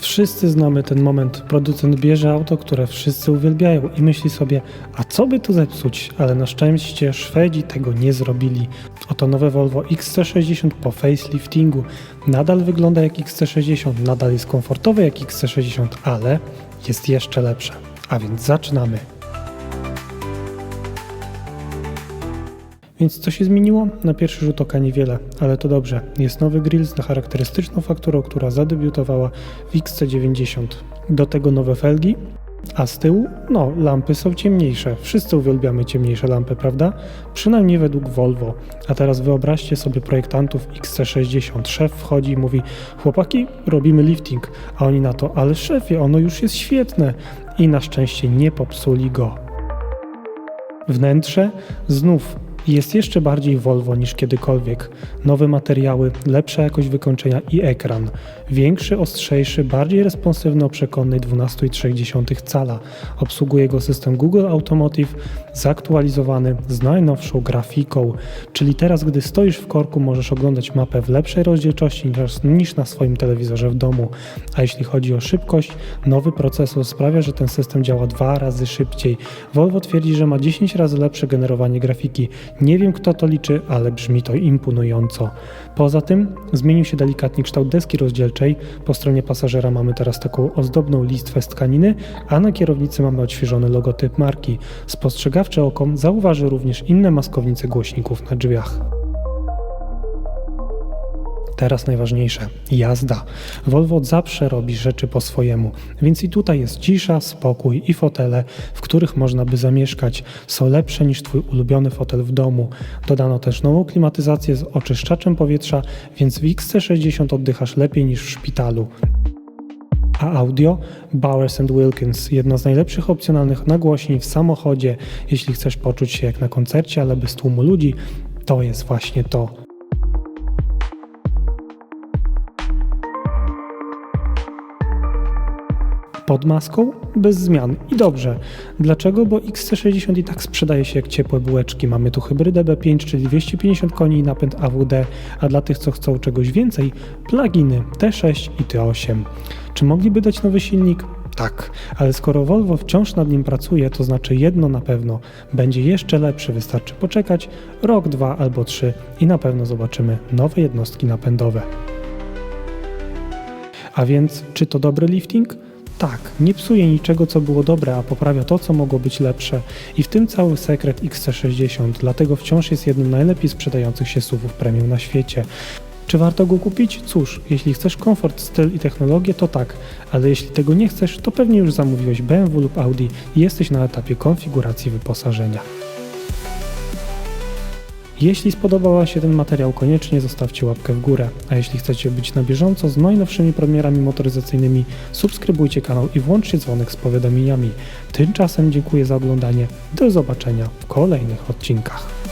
Wszyscy znamy ten moment. Producent bierze auto, które wszyscy uwielbiają i myśli sobie, a co by tu zepsuć? Ale na szczęście Szwedzi tego nie zrobili. Oto nowe Volvo XC60 po faceliftingu. Nadal wygląda jak XC60, nadal jest komfortowe jak XC60, ale jest jeszcze lepsze. A więc zaczynamy. Więc co się zmieniło? Na pierwszy rzut oka niewiele, ale to dobrze. Jest nowy grill z charakterystyczną fakturą, która zadebiutowała w XC90. Do tego nowe felgi, a z tyłu, no, lampy są ciemniejsze. Wszyscy uwielbiamy ciemniejsze lampy, prawda? Przynajmniej według Volvo. A teraz wyobraźcie sobie projektantów XC60. Szef wchodzi i mówi: Chłopaki, robimy lifting. A oni na to: Ale szefie, ono już jest świetne. I na szczęście nie popsuli go. Wnętrze znów jest jeszcze bardziej Volvo niż kiedykolwiek. Nowe materiały, lepsza jakość wykończenia i ekran. Większy, ostrzejszy, bardziej responsywny o przekonnej 12,3 cala. Obsługuje go system Google Automotive, zaktualizowany z najnowszą grafiką. Czyli teraz, gdy stoisz w korku, możesz oglądać mapę w lepszej rozdzielczości niż- na swoim telewizorze w domu. A jeśli chodzi o szybkość, nowy procesor sprawia, że ten system działa dwa razy szybciej. Volvo twierdzi, że ma 10 razy lepsze generowanie grafiki. Nie wiem kto to liczy, ale brzmi to imponująco. Poza tym zmienił się delikatnie kształt deski rozdzielczej. Po stronie pasażera mamy teraz taką ozdobną listwę z tkaniny, a na kierownicy mamy odświeżony logotyp marki. Spostrzegawcze oko zauważy również inne maskownice głośników na drzwiach. Teraz najważniejsze jazda. Volvo zawsze robi rzeczy po swojemu, więc i tutaj jest cisza, spokój i fotele, w których można by zamieszkać. Są lepsze niż Twój ulubiony fotel w domu. Dodano też nową klimatyzację z oczyszczaczem powietrza, więc w XC60 oddychasz lepiej niż w szpitalu. A audio? Bowers Wilkins, jedna z najlepszych opcjonalnych nagłośni w samochodzie. Jeśli chcesz poczuć się jak na koncercie, ale bez tłumu ludzi, to jest właśnie to. Pod maską? Bez zmian. I dobrze. Dlaczego? Bo XC60 i tak sprzedaje się jak ciepłe bułeczki. Mamy tu hybrydę B5, czyli 250 koni i napęd AWD, a dla tych, co chcą czegoś więcej, pluginy T6 i T8. Czy mogliby dać nowy silnik? Tak, ale skoro Volvo wciąż nad nim pracuje, to znaczy jedno na pewno będzie jeszcze lepszy. Wystarczy poczekać rok, dwa albo trzy i na pewno zobaczymy nowe jednostki napędowe. A więc, czy to dobry lifting? Tak, nie psuje niczego, co było dobre, a poprawia to, co mogło być lepsze. I w tym cały sekret XC60, dlatego wciąż jest jednym z najlepiej sprzedających się SUVów premium na świecie. Czy warto go kupić? Cóż, jeśli chcesz komfort, styl i technologię, to tak, ale jeśli tego nie chcesz, to pewnie już zamówiłeś BMW lub Audi i jesteś na etapie konfiguracji wyposażenia. Jeśli spodobał Wam się ten materiał, koniecznie zostawcie łapkę w górę. A jeśli chcecie być na bieżąco z najnowszymi premierami motoryzacyjnymi, subskrybujcie kanał i włączcie dzwonek z powiadomieniami. Tymczasem dziękuję za oglądanie. Do zobaczenia w kolejnych odcinkach.